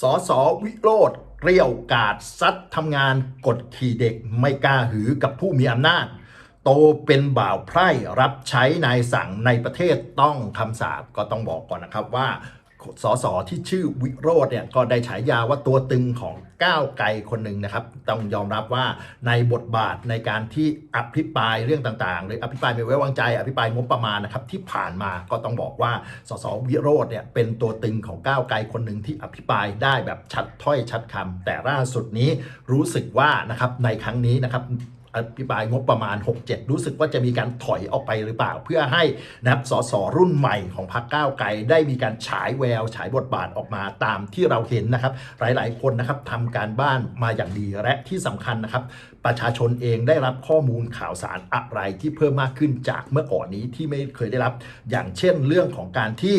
สอสอวิโรธเกลียวกาดซัดทำงานกดขี่เด็กไม่กล้าหือกับผู้มีอำนาจ โตเป็นบ่าวไพร่รับใช้นายสั่งในประเทศต้องคำสาปก็ต้องบอกก่อนนะครับว่า สสที่ชื่อวิโรธเนี่ยก็ได้ฉายาว่าตัวตึงของก้าวไกลคนหนึ่งนะครับ ต้องยอมรับว่าในบทบาทในการที่อภิปรายเรื่องต่างๆ หรืออภิปรายไม่ไว้วางใจ อภิปรายงบประมาณนะครับที่ผ่านมาก็ต้องบอกว่าสสวิโรธเนี่ยเป็นตัวตึงของก้าวไกลคนหนึ่งที่อภิปรายได้แบบชัดถ้อยชัดคำแต่ล่าสุดนี้รู้สึกว่านะครับในครั้งนี้นะครับ อภิปรายงบประมาณ 67 รู้สึกว่าจะมีการถอยออกไปหรือเปล่า เพื่อให้นะครับสสรุ่นใหม่ของพรรคก้าวไกลได้มีการฉายแวว ฉายบทบาทออกมาตามที่เราเห็นนะครับ หลายๆ คนนะครับทำการบ้านมาอย่างดีและที่สำคัญนะครับ ประชาชนเองได้รับข้อมูลข่าวสารอะไรที่เพิ่มมากขึ้นจากเมื่อก่อนนี้ที่ไม่เคยได้รับ อย่างเช่นเรื่องของการที่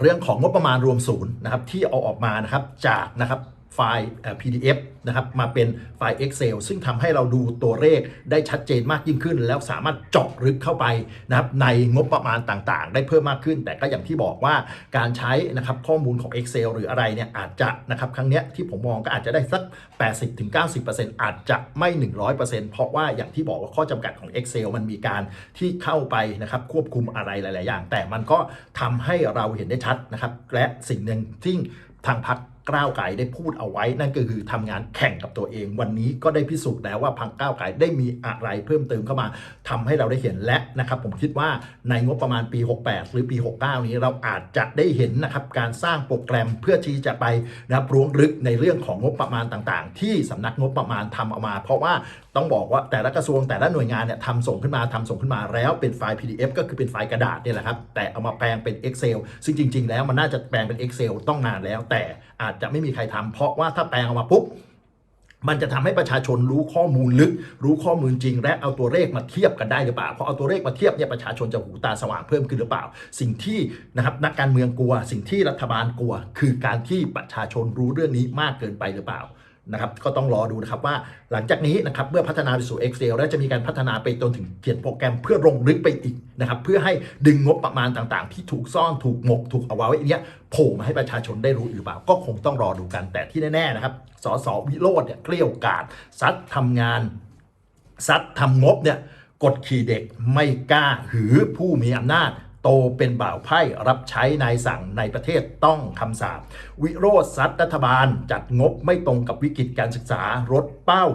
เรื่องของงบประมาณรวมศูนย์นะครับที่เอาออกมานะครับจากนะครับ ไฟล์เอ่อ PDF นะครับมาเป็นไฟล์ Excel ซึ่งทำให้เราดูตัวเลขได้ชัดเจนมากยิ่งขึ้น แล้วสามารถเจาะลึกเข้าไปนะครับในงบประมาณต่างๆ ได้เพิ่มมากขึ้น แต่ก็อย่างที่บอกว่าการใช้นะครับข้อมูลของ Excel หรืออะไรเนี่ยอาจจะนะครับครั้งเนี้ยที่ผมมองก็อาจจะได้สัก 80-90%อาจจะไม่ 100%เพราะว่าอย่างที่บอกว่าข้อจำกัดของ Excel มันมีการที่เข้าไปนะครับควบคุมอะไรหลาย ๆ อย่าง แต่มันก็ทำให้เราเห็นได้ชัดนะครับและสิ่งหนึ่งที่ทางพรรค ก้าวไกลได้พูดเอาไว้ นั่นก็คือทำงานแข่งกับตัวเอง วันนี้ก็ได้พิสูจน์แล้วว่าพังก้าวไกลได้มีอะไรเพิ่มเติมเข้ามาทำให้เราได้เห็นและนะครับ ผมคิดว่าในงบประมาณปี 68 หรือปี 69 นี้เราอาจจะได้เห็นนะครับการสร้างโปรแกรมเพื่อที่จะไปนะครับล้วงลึกในเรื่องของงบประมาณต่างๆ ที่สำนักงบประมาณทำออกมา เพราะว่า ต้องบอกว่าแต่ละกระทรวงแต่ละหน่วยงานเนี่ยทำส่งขึ้นมาทำส่งขึ้นมาแล้วเป็นไฟล์ PDF ก็คือเป็นไฟล์กระดาษเนี่ยแหละครับ แต่เอามาแปลงเป็น Excel ซึ่งจริง ๆ แล้วมันน่าจะแปลงเป็น Excel ต้องนานแล้ว แต่อาจจะไม่มีใครทำเพราะว่าถ้าแปลงออกมาปุ๊บมันจะทำให้ประชาชนรู้ข้อมูลลึก รู้ข้อมูลจริง และเอาตัวเลขมาเทียบกันได้หรือเปล่าพอเอาตัวเลขมาเทียบเนี่ยประชาชนจะหูตาสว่างเพิ่มขึ้นหรือเปล่า สิ่งที่นะครับนักการเมืองกลัว สิ่งที่รัฐบาลกลัว คือการที่ประชาชนรู้เรื่องนี้มากเกินไปหรือเปล่า นะครับก็ต้องรอดูนะครับว่าหลังจากนี้นะครับเมื่อพัฒนาไปสู่ Excel แล้วจะมีการพัฒนาไปจนถึงเขียนโปรแกรมเพื่อลงลึกไปอีกนะครับเพื่อให้ดึงงบประมาณต่างๆ ที่ถูกซ่อนถูกหมกถูกเอาไว้เนี้ยโผล่มาให้ประชาชนได้รู้หรือเปล่า ก็คงต้องรอดูกันแต่ที่แน่ๆนะครับสสวิโรจน์เนี่ยเกลี้ยกาดซัดทำงานซัดทำงบเนี่ยกดขี่เด็กไม่กล้าหือผู้มีอำนาจ โตเป็นบ่าวไพ่รับใช้นายสั่งในประเทศต้องคำสาปวิโรธซัดรัฐบาลจัดงบไม่ตรงกับวิกฤตการศึกษารถเป้า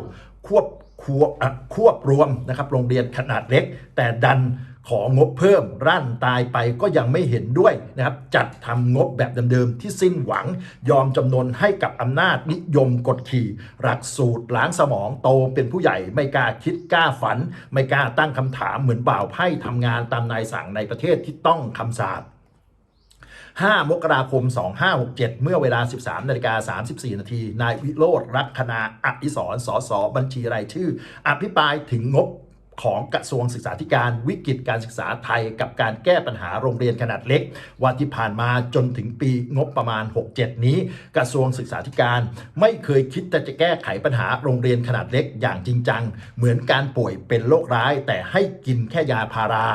ควบควบอะควบรวมนะครับโรงเรียนขนาดเล็ก แต่ดันของบเพิ่มรั่นตายไปก็ยังไม่เห็นด้วยนะครับจัดทำงบแบบเดิมๆที่สิ้นหวังยอมจำนนให้กับอำนาจนิยมกดขี่ หลักสูตรล้างสมองโตเป็นผู้ใหญ่ไม่กล้าคิดกล้าฝัน ไม่กล้าตั้งคำถามเหมือนบ่าวไพ่ทำงานตามนายสั่งในประเทศที่ต้องคำสาป5 มกราคม 2567 เมื่อเวลา 13นาฬิกา34 นาที นายวิโรธรักคณาอภิสรสสบัญชีรายชื่อ อภิปรายถึงงบ ของกระทรวงศึกษาธิการวิกฤตการศึกษาไทย กับการแก้ปัญหาโรงเรียนขนาดเล็ก ว่าที่ผ่านมาจนถึงปีงบประมาณ 67 นี้ กระทรวงศึกษาธิการ ไม่เคยคิดจะแก้ไขปัญหาโรงเรียนขนาดเล็กอย่างจริงจัง เหมือนการป่วยเป็นโรคร้าย แต่ให้กินแค่ยาพารา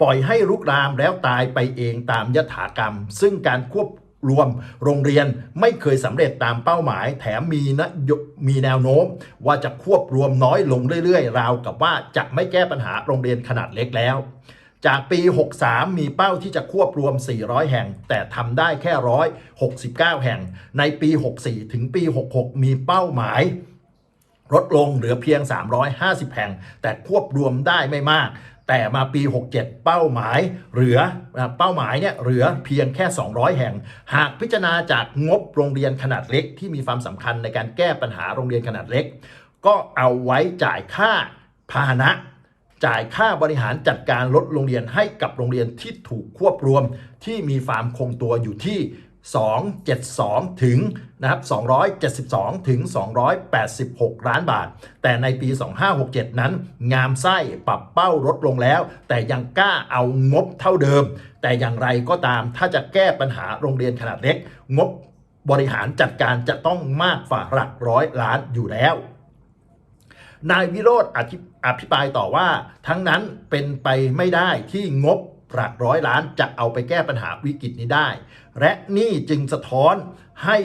ปล่อยให้ลุกรามแล้วตายไปเองตามยถากรรม ซึ่งการควบ รวมโรงเรียนไม่เคยสำเร็จตามเป้าหมาย แถมมีนะมีแนวโน้ม ว่าจะควบรวมน้อยลงเรื่อยๆ ราวกับว่าจะไม่แก้ปัญหาโรงเรียนขนาดเล็กแล้ว จากปี 63 มีเป้าที่จะควบรวม 400 แห่ง แต่ทำได้แค่ 169 แห่ง ในปี 64 ถึงปี 66 มีเป้าหมายลดลงเหลือเพียง 350 แห่ง แต่ควบรวมได้ไม่มาก แต่มาปี 67 เป้าหมายเหลือเป้าหมายเนี่ยเหลือเพียงแค่ 200 แห่ง หากพิจารณาจากงบโรงเรียนขนาดเล็ก ที่มีความสำคัญในการแก้ปัญหาโรงเรียนขนาดเล็ก ก็เอาไว้จ่ายค่าพาหนะจ่ายค่าบริหารจัดการลดโรงเรียนให้กับโรงเรียนที่ถูกควบรวม ที่มีฟาร์มคงตัวอยู่ที่ 272 ถึงนะครับ272 ถึง 286 ล้านบาท แต่ในปี 2567 นั้น งามไส้ปรับเป้าลดลงแล้ว แต่ยังกล้าเอางบเท่าเดิม แต่อย่างไรก็ตามถ้าจะแก้ปัญหาโรงเรียนขนาดเล็ก งบบริหารจัดการจะต้องมากฝ่าหลักร้อยล้านอยู่แล้วนายวิโรธอภิอภิปรายต่อว่า ทั้งนั้นเป็นไปไม่ได้ที่งบ หลักร้อยล้านจะเอาไปแก้ปัญหาวิกฤตนี้ได้ และนี่จึงสะท้อนให้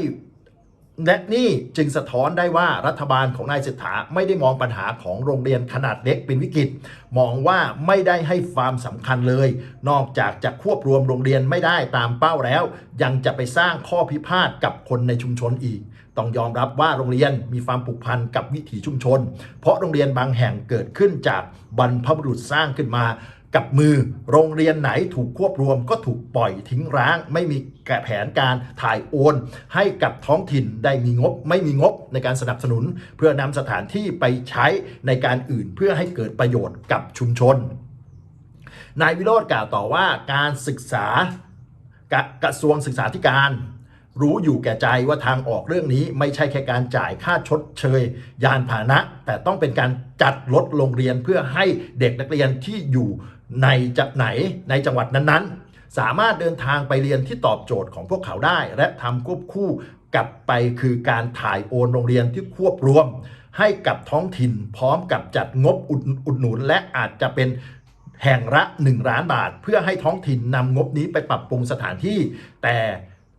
และนี่จึงสะท้อนได้ว่ารัฐบาลของนายเศรษฐาไม่ได้มองปัญหาของโรงเรียนขนาดเล็กเป็นวิกฤต มองว่าไม่ได้ให้ความสำคัญเลย นอกจากจะควบรวมโรงเรียนไม่ได้ตามเป้าแล้ว ยังจะไปสร้างข้อพิพาทกับคนในชุมชนอีก ต้องยอมรับว่าโรงเรียนมีความผูกพันกับวิถีชุมชน เพราะโรงเรียนบางแห่งเกิดขึ้นจากบรรพบุรุษสร้างขึ้นมา กับมือโรงเรียนไหนถูกควบรวมก็ถูกปล่อยทิ้งร้าง ไม่มีแผนการถ่ายโอน ให้กับท้องถิ่นได้มีงบ ไม่มีงบในการสนับสนุน เพื่อนำสถานที่ไปใช้ในการอื่นเพื่อให้เกิดประโยชน์กับชุมชน นายวิโรธกล่าวต่อว่าการศึกษากระกระทรวงศึกษาธิการรู้อยู่แก่ใจว่าทางออกเรื่องนี้ไม่ใช่แค่การจ่ายค่าชดเชย ยานพาหนะ แต่ต้องเป็นการจัดรถโรงเรียนเพื่อให้เด็กนักเรียนที่อยู่ ในจะไหนในจังหวัดนั้นๆ สามารถเดินทางไปเรียนที่ตอบโจทย์ของพวกเขาได้ และทำควบคู่กับไปคือการถ่ายโอนโรงเรียนที่ควบรวม ให้กับท้องถิ่นพร้อมกับจัดงบอุดหนุน และอาจจะเป็นแห่งละ 1 ล้านบาท เพื่อให้ท้องถิ่นนำงบนี้ไปปรับปรุงสถานที่ แต่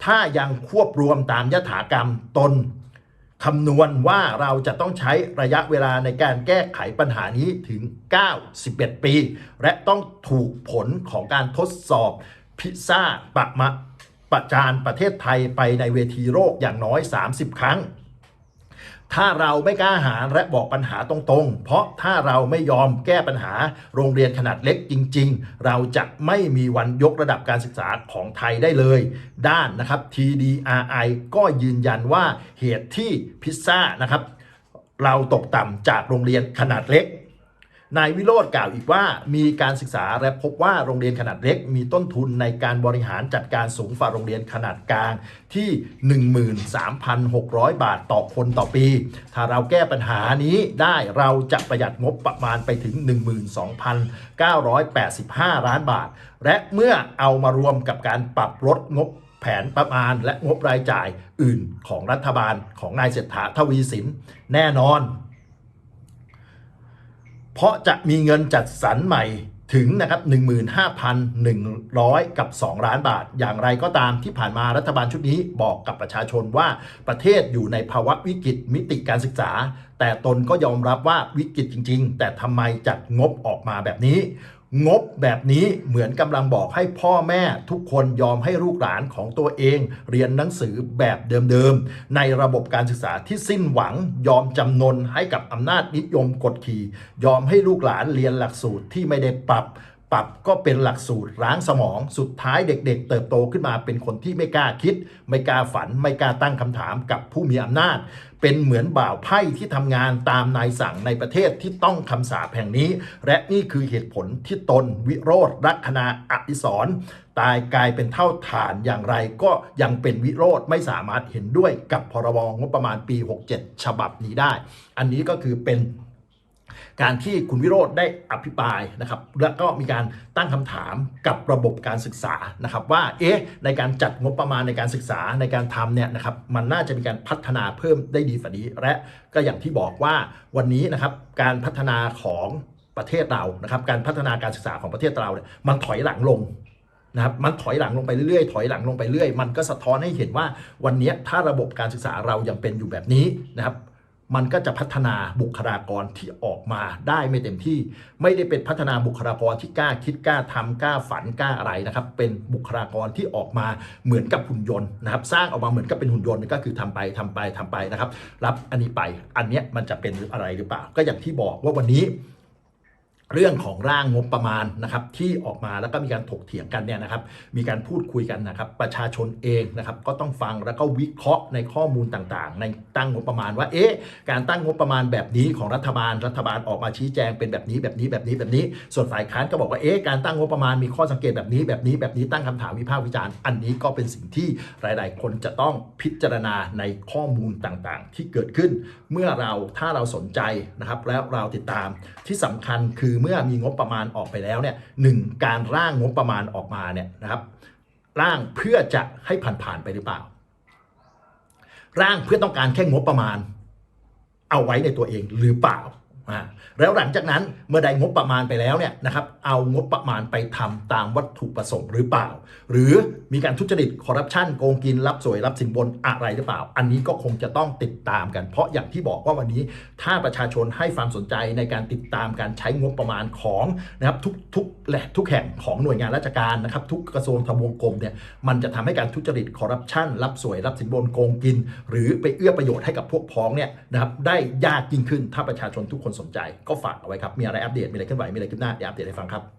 ถ้ายังควบรวมตามยถากรรมตน คำนวณว่าเราจะต้องใช้ระยะเวลาในการแก้ไขปัญหานี้ถึง 91 ปี และต้องถูกผลของการทดสอบพิซซ่าปะมาประจานประเทศไทยไปในเวทีโลกอย่างน้อย 30 ครั้ง ถ้าเราไม่กล้าหาญและบอกปัญหาตรงๆ เพราะถ้าเราไม่ยอมแก้ปัญหาโรงเรียนขนาดเล็กจริง ๆ เราจะไม่มีวันยกระดับการศึกษาของไทยได้เลย ด้านนะครับ TDRI ก็ยืนยันว่าเหตุที่พิซซ่านะครับ เราตกต่ำจากโรงเรียนขนาดเล็ก นายวิโรธกล่าวอีกว่ามีการศึกษาและพบว่าโรงเรียนขนาดเล็ก มีต้นทุนในการบริหารจัดการสูงกว่าโรงเรียนขนาดกลางที่ 13,600 บาทต่อคนต่อปี ถ้าเราแก้ปัญหานี้ได้เราจะประหยัดงบประมาณไปถึง 12,985 ล้านบาท และเมื่อเอามารวมกับการปรับลดงบแผนประมาณและงบรายจ่ายอื่นของรัฐบาลของนายเศรษฐาทวีสิน แน่นอน เพราะจะมีเงินจัดสรรใหม่ถึงนะครับ15,100 กับ 2 ล้านบาท อย่างไรก็ตามที่ผ่านมารัฐบาลชุดนี้บอกกับประชาชนว่าประเทศอยู่ในภาวะวิกฤตมิติการศึกษา แต่ตนก็ยอมรับว่าวิกฤตจริง ๆ แต่ทำไมจัดงบออกมาแบบนี้ งบแบบนี้เหมือนกำลังบอกให้พ่อแม่ทุกคนยอมให้ลูกหลานของตัวเอง เรียนหนังสือแบบเดิมๆ ในระบบการศึกษาที่สิ้นหวัง ยอมจำนนให้กับอำนาจนิยมกดขี่ ยอมให้ลูกหลานเรียนหลักสูตรที่ไม่ได้ปรับ ปรับก็เป็นหลักสูตรล้างสมอง สุดท้ายเด็กๆ เติบโตขึ้นมาเป็นคนที่ไม่กล้าคิด ไม่กล้าฝัน ไม่กล้าตั้งคำถามกับผู้มีอำนาจ เป็นเหมือนบ่าวไพ่ที่ทำงานตามนายสั่งในประเทศที่ต้องคำสาปแห่งนี้ และนี่คือเหตุผลที่ตนวิโรธลัคนาอดิศรตายกลายเป็นเท่าฐานอย่างไรก็ยังเป็นวิโรธไม่สามารถเห็นด้วยกับพรบงบประมาณปี 67 ฉบับนี้ได้ อันนี้ก็คือเป็น การที่คุณวิโรธได้อภิปรายนะครับแล้วก็มีการตั้งคำถามกับระบบการศึกษานะครับว่าเอ๊ะในการจัดงบประมาณในการศึกษาในการทำเนี่ยนะครับมันน่าจะมีการพัฒนาเพิ่มได้ดีฝันนี้ และก็อย่างที่บอกว่าวันนี้นะครับการพัฒนาของประเทศเรานะครับการพัฒนาการศึกษาของประเทศเราเนี่ยมันถอยหลังลงนะครับมันถอยหลังลงไปเรื่อยๆ ถอยหลังลงไปเรื่อย มันก็สะท้อนให้เห็นว่าวันนี้ถ้าระบบการศึกษาเรายังเป็นอยู่แบบนี้นะครับ มันก็จะพัฒนาบุคลากรที่ออกมาได้ไม่เต็มที่ ไม่ได้เป็นพัฒนาบุคลากรที่กล้าคิดกล้าทำกล้าฝันกล้าอะไรนะครับ เป็นบุคลากรที่ออกมาเหมือนกับหุ่นยนต์นะครับ สร้างออกมาเหมือนกับเป็นหุ่นยนต์ก็คือทำไปทำไปทำไปนะครับ รับอันนี้ไป อันเนี้ยมันจะเป็นอะไรหรือเปล่า ก็อย่างที่บอกว่าวันนี้ เรื่องของร่างงบประมาณนะครับที่ออกมาแล้วก็มีการถกเถียงกันเนี่ยนะครับมีการพูดคุยกันนะครับประชาชนเองนะครับก็ต้องฟังแล้วก็วิเคราะห์ในข้อมูลต่างๆ ในตั้งงบประมาณว่าเอ๊ะการตั้งงบประมาณแบบนี้ของรัฐบาลรัฐบาลออกมาชี้แจงเป็นแบบนี้แบบนี้แบบนี้แบบนี้ ส่วนฝ่ายค้านก็บอกว่าเอ๊ะการตั้งงบประมาณมีข้อสังเกตแบบนี้แบบนี้แบบนี้ตั้งคำถามวิพากษ์วิจารณ์อันนี้ก็เป็นสิ่งที่หลาย ๆ คนจะต้องพิจารณาในข้อมูลต่างๆ ที่เกิดขึ้น เมื่อเราถ้าเราสนใจนะครับแล้วเราติดตามที่สำคัญคือเมื่อมีงบประมาณออกไปแล้วเนี่ยหนึ่งการร่างงบประมาณออกมาเนี่ยนะครับ ร่างเพื่อจะให้ผ่านผ่านไปหรือเปล่า ร่างเพื่อต้องการแค่งบประมาณ เอาไว้ในตัวเองหรือเปล่า แล้วหลังจากนั้นเมื่อได้งบประมาณไปแล้วเนี่ยนะครับเอางบประมาณไปทำตามวัตถุประสงค์หรือเปล่า หรือมีการทุจริตคอร์รัปชันโกงกินรับสวยรับสินบนอะไรหรือเปล่า อันนี้ก็คงจะต้องติดตามกัน เพราะอย่างที่บอกว่าวันนี้ถ้าประชาชนให้ความสนใจในการติดตามการใช้งบประมาณของนะครับทุกทุกแหล่ทุกแห่งของหน่วยงานราชการนะครับทุกกระทรวงทบวงกรมเนี่ยมันจะทำให้การทุจริตคอร์รัปชันรับสวยรับสินบนโกงกิน หรือไปเอื้อประโยชน์ให้กับพวกพ้องเนี่ยนะครับได้ยากยิ่งขึ้นถ้าประชาชนทุกคนสนใจก็ฝากเอาไว้ครับ มีอะไรอัปเดต มีอะไรเคลื่อนไหว มีอะไรคลิปหน้าเดี๋ยวอัปเดตให้ฟังครับ